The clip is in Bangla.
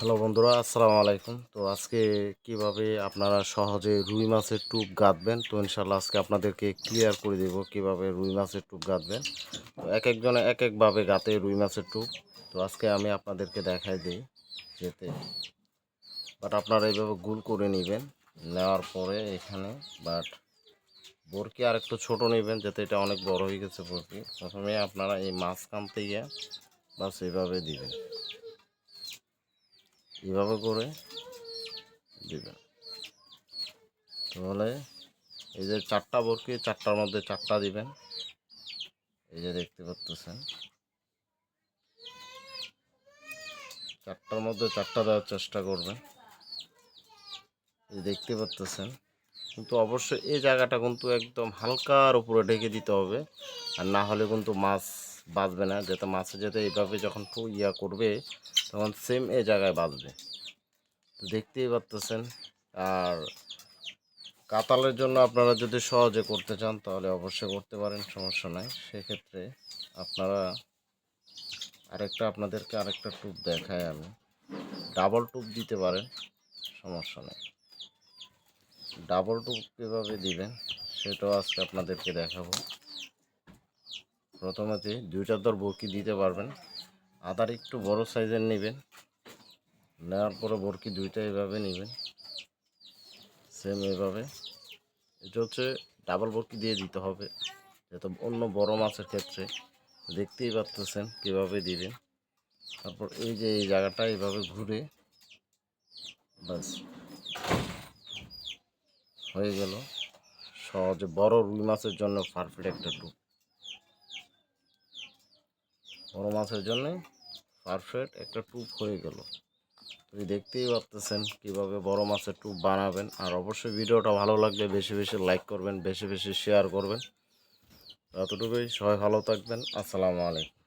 হ্যালো বন্ধুরা, আসসালামু আলাইকুম। তো আজকে কীভাবে আপনারা সহজে রুই মাছের টুপ গাঁথবেন, তো ইনশাল্লাহ আজকে আপনাদেরকে ক্লিয়ার করে দেব কীভাবে রুই মাছের টুপ গাঁথবেন। তো এক একজনে এক একভাবে গাঁথে রুই মাছের টুপ। তো আজকে আমি আপনাদেরকে দেখাই দিই যেতে। বাট আপনারা এইভাবে গুল করে নেবেন, নেওয়ার পরে এখানে বাট বরকি আর একটু ছোটো নেবেন যাতে এটা অনেক বড় হয়ে গেছে বরকি। প্রথমে আপনারা এই মাছ কামতে গিয়ে বাস এইভাবে দিবেন। এইভাবে করে দিবেন। তাহলে এই যে চারটা বরকি চারটার মধ্যে চারটা দিবেন। এই যে দেখতে পাচ্ছেন। চারটার মধ্যে চারটা দেওয়ার চেষ্টা করবেন। এই দেখতে পাচ্ছেন। কিন্তু অবশ্যই এই জায়গাটা কিন্তু একদম হালকার উপরে ঢেকে দিতে হবে। আর না হলে কিন্তু মাছ বাঁচবে না যাতে মাছে যাতে এইভাবে যখন ইয়া করবে, তখন সেম এ জায়গায় বাঁচবে। তো দেখতেই পারতেছেন, আর কাতালের জন্য আপনারা যদি সহজে করতে চান, তাহলে অবশ্যই করতে পারেন, সমস্যা নাই। সেক্ষেত্রে আপনারা আরেকটা আপনাদেরকে আরেকটা টুপ দেখাই আমি। ডাবল টুপ দিতে পারেন, সমস্যা নেই। ডাবল টুপ কীভাবে দিবেন, সেটাও আজকে আপনাদেরকে দেখাবো। প্রথমে দুইটা দর বরকি দিতে পারবেন। আদার একটু বড় সাইজের নেবেন। নেওয়ার পরে বরকি দুইটা এভাবে নেবেন। সেম এভাবে। এটা হচ্ছে ডাবল বরকি দিয়ে দিতে হবে। যাতে অন্য বড় মাছের ক্ষেত্রে। দেখতেই পাচ্তেছেন কীভাবে দিবেন। তারপর এই যে এই জায়গাটা এভাবে ঘুরে বাস হয়ে গেল। সহজে বড় রুই মাছের জন্য পারফেক্ট একটা টুপ বড় মাছের জন্য পারফেক্ট একটা টুপ হয়ে গেল। তুমি দেখতেই পারতেছেন কীভাবে বড় মাছের টুপ বানাবেন। আর অবশ্যই ভিডিওটা ভালো লাগলে বেশি বেশি লাইক করবেন, বেশি বেশি শেয়ার করবেন। যতটুকুই সবাই ভালো থাকবেন। আসসালামু আলাইকুম।